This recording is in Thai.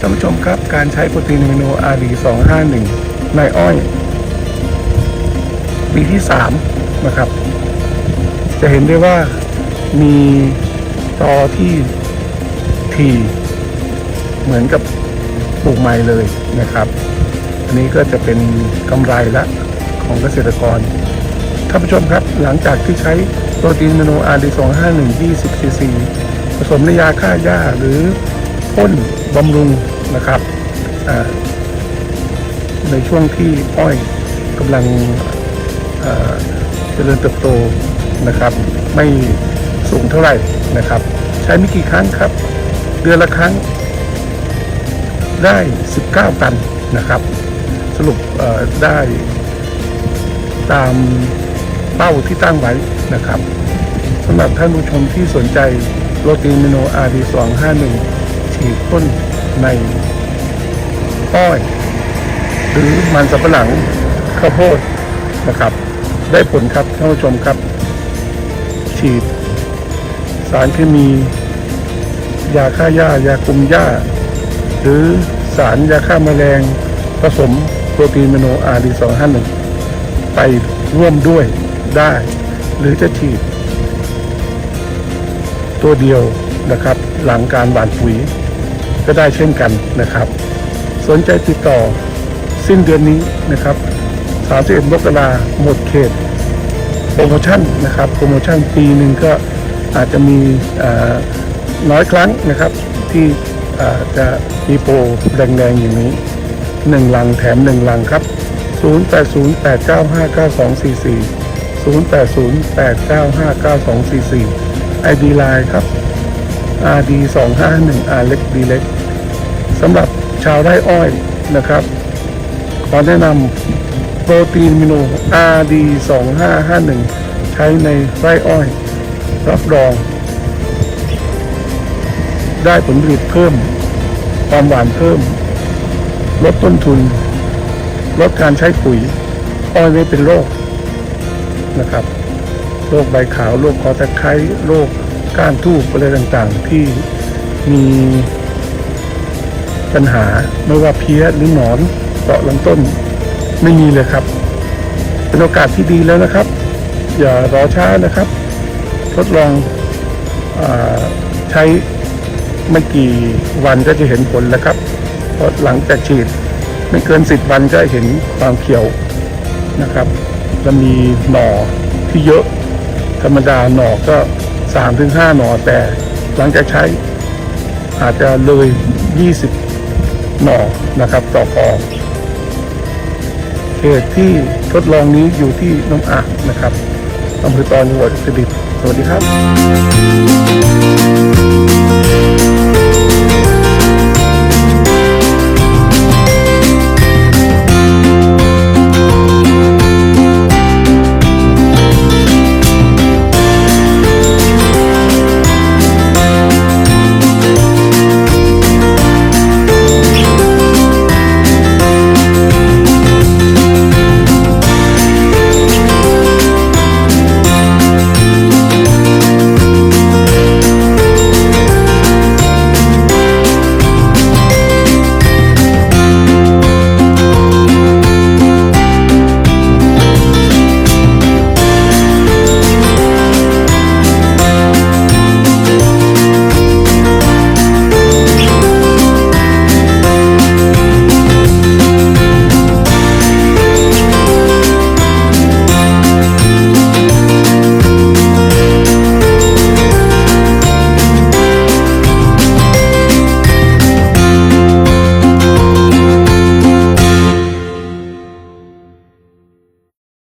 ท่านผู้ชมครับ การใช้โปรตีนอะมิโน RD 251 ในอ้อย ปีที่ 3 นะครับ จะเห็นได้ว่ามีตอที่ทีเหมือนกับปลูกใหม่เลยนะครับ อันนี้ก็จะเป็นกำไรละของเกษตรกรท่านผู้ชมครับ หลังจากที่ใช้โปรตีนอะมิโน RD 251 20 cc ผสมในยาฆ่าหญ้าหรือ พ่นบำรุงนะครับในช่วงที่อ้อยกำลังเจริญเติบโตนะครับ ไม่สูงเท่าไหร่นะครับ ใช้ไม่กี่ครั้งครับ เดือนละครั้งได้ 19 ตันนะครับ สรุปได้ตามเป้าที่ตั้งไว้นะครับสำหรับท่านผู้ชมที่สนใจโรตีนมิโน RD 251 ฉีดพ่นในอ้อย หรือมันสำปะหลังข้าวโพดนะครับ ได้ผลครับท่านผู้ชมครับ ฉีด สารเคมี ยาฆ่าหญ้ายาคุมหญ้า หรือสารยาฆ่าแมลงผสมโปรตีนเมโน RD 251ไปร่วมด้วยได้ หรือจะฉีด ตัวเดียวนะครับ หลังการหว่านปุ๋ย ก็ได้เช่นกันนะครับ สนใจติดต่อสิ้นเดือนนี้นะครับ31มกราหมดเขตโปรโมชั่นนะครับโปรโมชั่นปีหนึ่งก็อาจจะมีน้อยครั้งนะครับ ที่จะมีโปรแรงๆอย่างนี้หนึ่งลังแถมหนึ่งลังครับ 0808959244 0808959244 ID Line ครับ RD 251 R เล็ก D เล็ก สำหรับชาวไร่อ้อยนะครับ ขอแนะนำโปรตีนมิโน RD 2551 ใช้ในไร่อ้อย รับรอง ได้ผลผลิตเพิ่ม ความหวานเพิ่ม ลดต้นทุน ลดการใช้ปุ๋ย อ้อยไม่เป็นโรคนะครับโรคใบขาวโรคคอตะไคร้โรคก้านทูบอะไรต่างๆ ที่มี ปัญหาไม่ว่าเพี้ยหรือหนอนเกาะลำต้นไม่มีเลยครับ เป็นโอกาสที่ดีแล้วนะครับ อย่ารอช้านะครับ ทดลองอใช้ไม่กี่วันก็จะเห็นผลแล้วครับเพราะหลังจากฉีดไม่เกินสิบวันก็เห็นความเขียวนะครับ จะมีหน่อที่เยอะ ธรรมดาหน่อก็สามถึงห้าหน่อแต่หลังจากใช้อาจจะเลย 20ห นอนะครับต่อฟอเขตที่ทดลองนี้อยู่ที่น้ำอ่างนะครับอำเภอตอนจังหวัดอุตรดิตถ์สวัสดีครับ